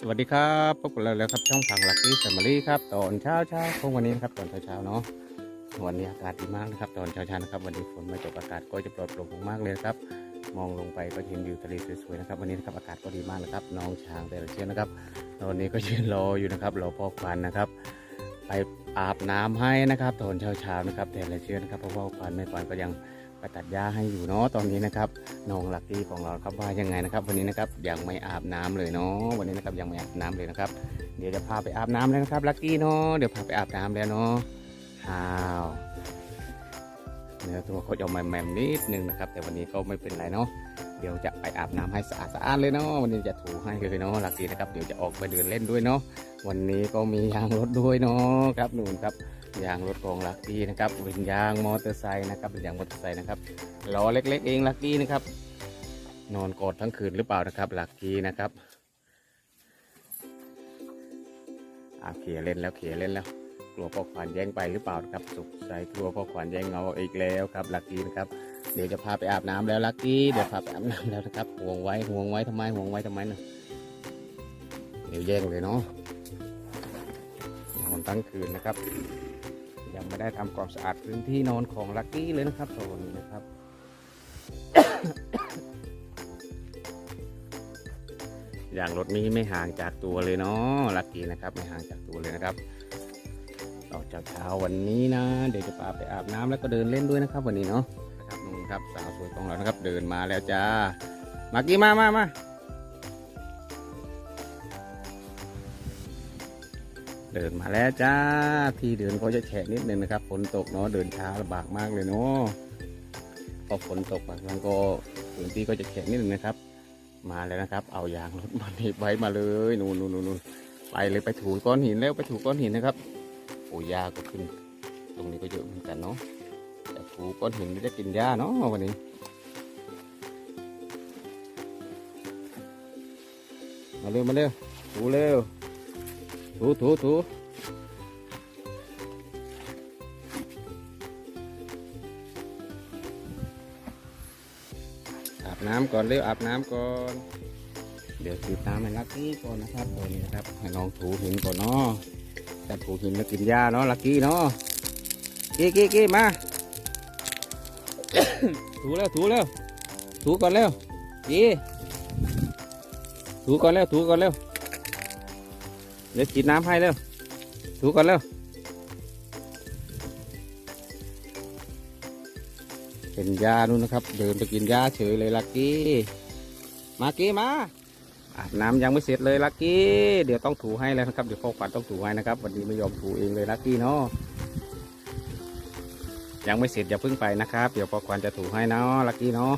สวัสดีครับพบกันแล้วครับช่องฝั่งลักกี้แฟมิลี่ครับตอนเช้าเช้าของวันนี้นะครับตอนเช้าเช้าเนาะวันนี้อากาศดีมากนะครับ ตอนเช้าเช้านะครับ วันนี้ฝนม่ตกอากาศก็จะปลอดโปร่งมากเลยครับ มองลงไปก็เห็นวิวทะเลสวยๆนะครับ วันนี้นะครับอากาศก็ดีมากนะครับ น้องช้างแต่ละเชือกนะครับ ตอนนี้ก็ยืนรออยู่นะครับรอพ่อควันนะครับ ไปอาบน้ำให้นะครับ ตอนเช้าเช้านะครับแต่ละเชือกนะครับเพราะว่าควันแม่ควันก็ยัง ไปตัดหญ้าให้อยู่เนาะตอนนี้นะครับน้องลักกี้ของเราครับว่ายังไงนะครับ วันนี้นะครับยังไม่อาบน้ำเลยเนาะวันนี้นะครับยังไม่อาบน้ำเลยนะครับ เดี๋ยวจะพาไปอาบน้ำแล้วนะครับลักกี้เนาะเดี๋ยวพาไปอาบน้ำแล้วเนาะอ้าวเนื้อตัวเขาจะแหมมๆนิดนึงนะครับ แต่วันนี้ก็ไม่เป็นไรเนาะเดี๋ยวจะไปอาบน้ำให้สะอาดสะอาดเลยเนาะวันนี้จะถูให้เลยเนาะลักกี้นะครับเดี๋ยวจะออกไปเดินเล่นด้วยเนาะวันนี้ก็มียางรถด้วยเนาะครับหนู่นครับ ยางรถของลักกี้นะครับเป็นยางมอเตอร์ไซค์นะครับเป็นยางมอเตอร์ไซค์นะครับล้อเล็ก ๆ เองลักกี้นะครับ นอนกอดทั้งคืนหรือเปล่านะครับลักกี้นะครับอาเขียเล่นแล้วเขียเล่นแล้ว กลัวพ่อขวัญแย่งไปหรือเปล่านะครับสุขใจกลัวพ่อขวัญแย่งเงาอีกแล้วครับลักกี้นะครับเดี๋ยวจะพาไปอาบน้ำแล้วลักกี้เดี๋ยวพาไปอาบน้ำแล้วนะครับห่วงไว้ห่วงไว้ทำไมห่วงไว้ทำไมนะเดี๋ยวแย่งเลยเนาะนอนทั้งคืนนะครับ ยังไม่ได้ทำความสะอาดพื้นที่นอนของลักกี้เลยนะครับตอนนี้นะครับ อย่างรถนี้ไม่ห่างจากตัวเลยเนาะลักกี้นะครับ ไม่ห่างจากตัวเลยนะครับออกจากเช้าวันนี้นะ เดี๋ยวจะพาไปอาบน้ำแล้วก็เดินเล่นด้วยนะครับ วันนี้เนาะนะครับนู่นครับสาวสวยของเรานะครับ เดินมาแล้วจ้ามากี้มามามา เดินมาแล้วจ้า ที่เดินก็จะแฉะนิดนึงนะครับฝนตกเนาะเดินช้าลำบากมากเลยเนาะพอฝนตกบางครั้งก็พื้นที่ก็จะแฉะนิดนึงนะครับ มาแล้วนะครับ เอายางรถมาหนีบไว้มาเลยนู่นนู่นนู่นไปเลยไปถูก้อนหินแล้วไปถูก้อนหินนะครับโอ้ยาก็ขึ้น ตรงนี้ก็เยอะเหมือนกันเนาะจะถูก้อนหินไม่ได้กินหญ้าเนาะวันนี้มาเร็วมาเร็วถูเร็ว ถูถูถูอาบน้ำก่อนเร็วอาบน้ำก่อน เดี๋ยวติดตามให้ลักกี้ก่อนนะครับตัวนี้นะครับให้น้องถูหินก่อนเนาะจะถูหินแล้วกินหญ้าเนาะลักกี้เนาะกี้กี้กี้มา ถูแล้วถูแล้วถูก่อนเร็วกี้ถูก่อนเร็วถูก่อนเร็ว เดี๋ยวฉีดน้ำให้เร็วถูก่อนเร็วเป็นหญ้านู่นนะครับ เดินไปกินหญ้าเฉยเลยลักกี้ มากี้มาอาบน้ำยังไม่เสร็จเลยลักกี้ เดี๋ยวต้องถูให้แล้วนะครับ เดี๋ยวพ่อขวัญต้องถูให้นะครับ วันนี้ไม่ยอมถูเองเลยลักกี้เนาะ ยังไม่เสร็จอย่าเพิ่งไปนะครับ เดี๋ยวพ่อขวัญจะถูให้เนาะลักกี้เนาะ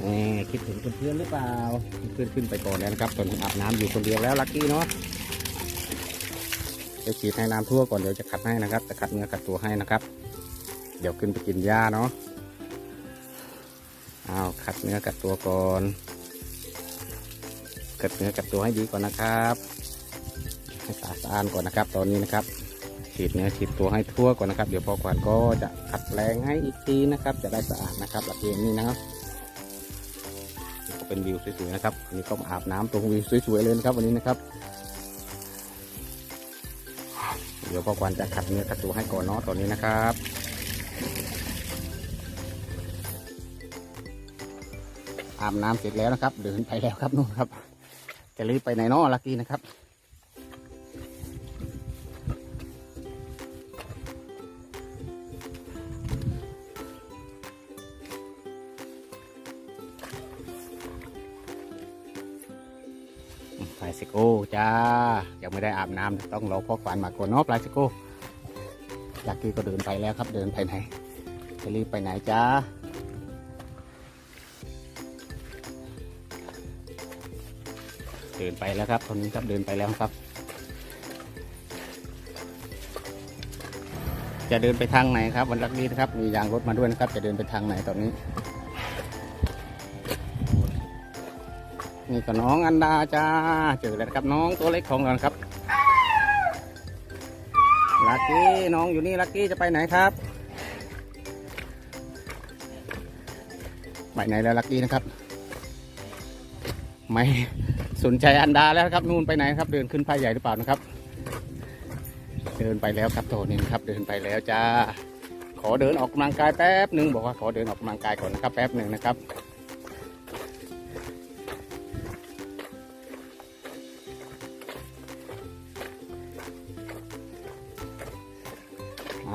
แหมคิดถึงเพื่อนๆหรือเปล่า เพื่อนขึ้นไปก่อนแล้วนะครับ ตอนนี้อาบน้ำอยู่คนเดียวแล้วลักกี้เนาะ ดี๋ยวฉีดให้น้ำทั่วก่อนเดี๋ยวจะขัดให้นะครับ จะขัดเนื้อขัดตัวให้นะครับ เดี๋ยวขึ้นไปกินหญ้าเนาะอ้าวขัดเนื้อขัดตัวก่อนกัดเนื้อกัดตัวให้ดีก่อนนะครับให้สะอาดก่อนนะครับ ตอนนี้นะครับ ฉีดเนื้อฉีดตัวให้ทั่วก่อนนะครับ เดี๋ยวพอขวัญก็จะขัดแปลงให้อีกทีนะครับ จะได้สะอาดนะครับหลักเกณฑ์นี้นะครับเป็นวิวสวยๆนะครับอันนี่ก็อาบน้ำตรงวิวสวยๆเลยนะครับ วันนี้นะครับ เดี๋ยวพอควัญจะขัดเนื้อขัดตัวให้ก่อนเนาะตอนนี้นะครับอาบน้ำเสร็จแล้วนะครับ เดินไปแล้วครับนู่นครับ จะรีบไปไหนนาะลักกี้นะครับายสิโก้จ้า ยังไม่ได้อาบน้ำต้องรอพ่อขวัญมาก่อนเนาะปลายสิโก้ลักกี้ก็เดินไปแล้วครับเดินไปไหนจะรีบไปไหนจ้าเดินไปแล้วครับคนนี้ครับเดินไปแล้วครับ จะเดินไปทางไหนครับวันลักนี้นะครับมียางรถมาด้วยนะครับ จะเดินไปทางไหนตอนนี้ นี่ก็น้องอันดาจ้าเจอแล้วนะครับน้องตัวเล็กของเรานครับลักกี้น้องอยู่นี่ลักกี้จะไปไหนครับไปไหนแล้วลักกี้นะครับ ไม่สนใจอันดาแล้วครับนู่นไปไหนครับ เดินขึ้นพายใหญ่หรือเปล่านะครับ เดินไปแล้วครับโทนี่ครับ เดินไปแล้วจ้าขอเดินออกกำลังกายแป๊บหนึ่งบอกว่าขอเดินออกกำลังกายก่อนนะครับแป๊บหนึ่งนะครับ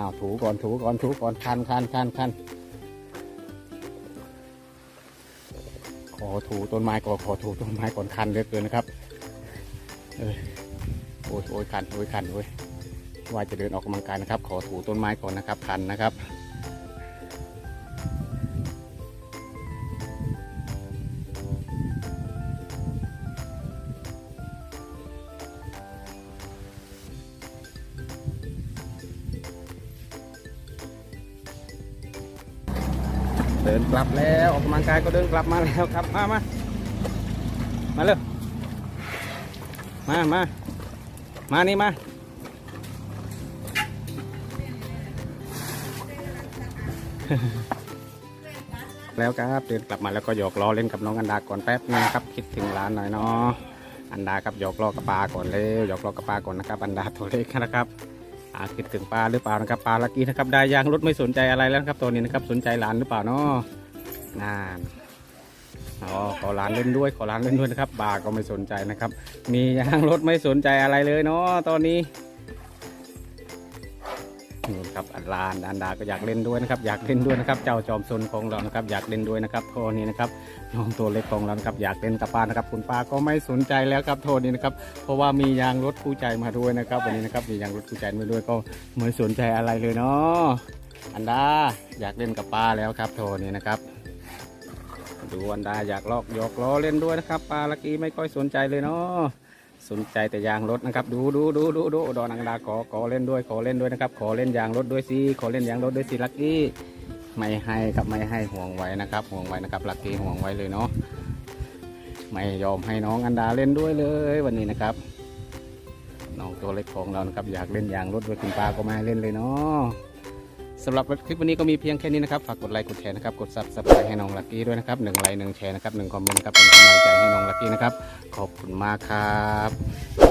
าวถูก่อนถูก่อนถูก่อนคันคันคันคันขอถูต้นไม้ก่อนขอถูต้นไม้ก่อนคันเหลือเกินนะครับเออโอ้ยโอ้ยคันโอ้ยคันโอ้ยว่าจะเดินออกกำลังกายนะครับ ขอถูต้นไม้ก่อนนะครับคันนะครับ เดินกลับแล้วออกกำลังกายก็เดินกลับมาแล้วครับ มามามาเร็วมามามานี่มาแล้วครับเดินกลับมาแล้วก็หยอกล้อเล่นกับน้องอันดาก่อนแป๊บนึงครับคิดถึงร้านหน่อยเนาะอันดาครับหยอกล้อกับปลาก่อนเร็วหยอกล้อกับปลาก่อนนะครับอันดาตัวเล็กนะครับ อาคิดถึงปลาหรือเปล่านะครับปลาลักกี้นะครับได้ยางรถไม่สนใจอะไรแล้วนะครับตัวนี้นะครับสนใจหลานหรือเปล่าเนาะนานอ๋อขอหลานเล่นด้วยขอหลานเล่นด้วยนะครับปลาก็ไม่สนใจนะครับ มียางรถไม่สนใจอะไรเลยเนาะตอนนี้ นี่ครับอันลานอันดาก็อยากเล่นด้วยนะครับ อยากเล่นด้วยนะครับ เจ้าจอมซนของเรานะครับ อยากเล่นด้วยนะครับโทนี้นะครับน้องตัวเล็กของเรานะครับ อยากเล่นกับป้านะครับ คุณป้าก็ไม่สนใจแล้วครับโทนี้นะครับ เพราะว่ามียางรถคู่ใจมาด้วยนะครับ วันนี้นะครับมียางรถคู่ใจมาด้วยก็ไม่สนใจอะไรเลยเนาะอันดาอยากเล่นกับป้าแล้วครับ โทนี้นะครับดูอันดาอยากลอกหยอกล้อเล่นด้วยนะครับป้าลักกี้ไม่ค่อยสนใจเลยเนาะ สนใจแต่ยางรถนะครับ ดูดูดูดูดูดอนอังดาขอขอเล่นด้วยขอเล่นด้วยนะครับ ขอเล่นยางรถด้วยสิขอเล่นยางรถด้วยสิลักกี้ไม่ให้ครับไม่ให้ห่วงไว้นะครับ ห่วงไว้นะครับลักกี้ห่วงไว้เลยเนาะไม่ยอมให้น้องอันดาเล่นด้วยเลยวันนี้นะครับน้องตัวเล็กของเรานะครับอยากเล่นยางรถด้วยคุณป้าก็ไม่ให้เล่นเลยเนาะ สำหรับคลิปวันนี้ก็มีเพียงแค่นี้นะครับ ฝากกดไลค์กดแชร์นะครับกดซับสไครต์ให้น้องลักกี้ด้วยนะครับหนึ่งไลค์หนึ่งแชร์นะครับหนึ่งคอมเมนต์ครับเป็นกำลังใจให้น้องลักกี้นะครับขอบคุณมากครับ